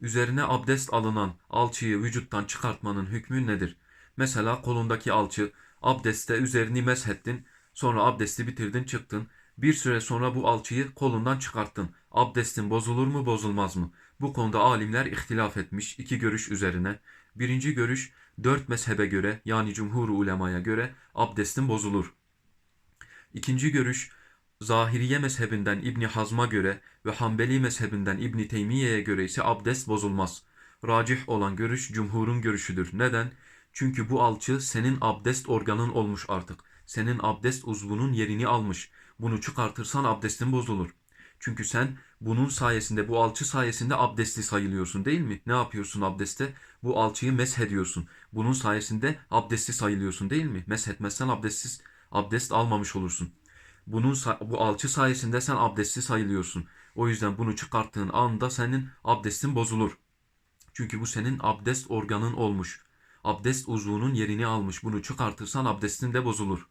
Üzerine abdest alınan alçıyı vücuttan çıkartmanın hükmü nedir? Mesela kolundaki alçı, abdestte üzerini meshettin, sonra abdesti bitirdin çıktın. Bir süre sonra bu alçıyı kolundan çıkarttın. Abdestin bozulur mu bozulmaz mı? Bu konuda alimler ihtilaf etmiş iki görüş üzerine. Birinci görüş dört mezhebe göre yani cumhur ulemaya göre abdestin bozulur. İkinci görüş Zahiriye mezhebinden İbni Hazm'a göre ve Hanbeli mezhebinden İbni Teymiye'ye göre ise abdest bozulmaz. Racih olan görüş cumhurun görüşüdür. Neden? Çünkü bu alçı senin abdest organın olmuş artık. Senin abdest uzvunun yerini almış. Bunu çıkartırsan abdestin bozulur. Çünkü sen bunun sayesinde, bu alçı sayesinde abdestli sayılıyorsun değil mi? Ne yapıyorsun abdestte? Bu alçıyı meshediyorsun. Bunun sayesinde abdestli sayılıyorsun değil mi? Meshetmezsen abdestsiz, abdest almamış olursun. Bunun bu alçı sayesinde sen abdestli sayılıyorsun. O yüzden bunu çıkarttığın anda senin abdestin bozulur. Çünkü bu senin abdest organın olmuş. Abdest uzvunun yerini almış. Bunu çıkartırsan abdestin de bozulur.